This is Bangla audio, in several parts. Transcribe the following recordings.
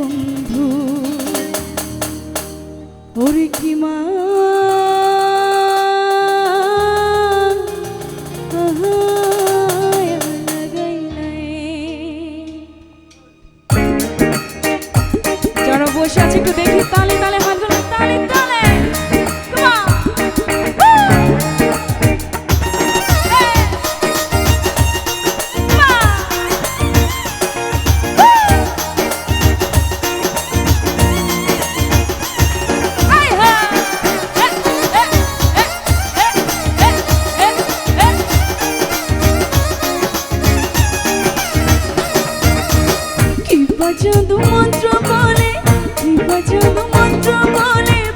বন্ধু ওরে কি মা? বসে আছে একটু দেখি তালে তালে হাত তালে জাদু মন্ত্র বলে জাদু মন্ত্র বলে।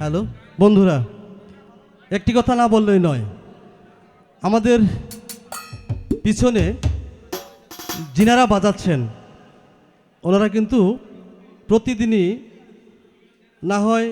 হ্যালো? বন্ধুরা, একটি কথা না বললেই নয়। আমাদের পিছনে যিনারা বাজাচ্ছেন, ওনারা কিন্তু প্রতিদিনই না হয়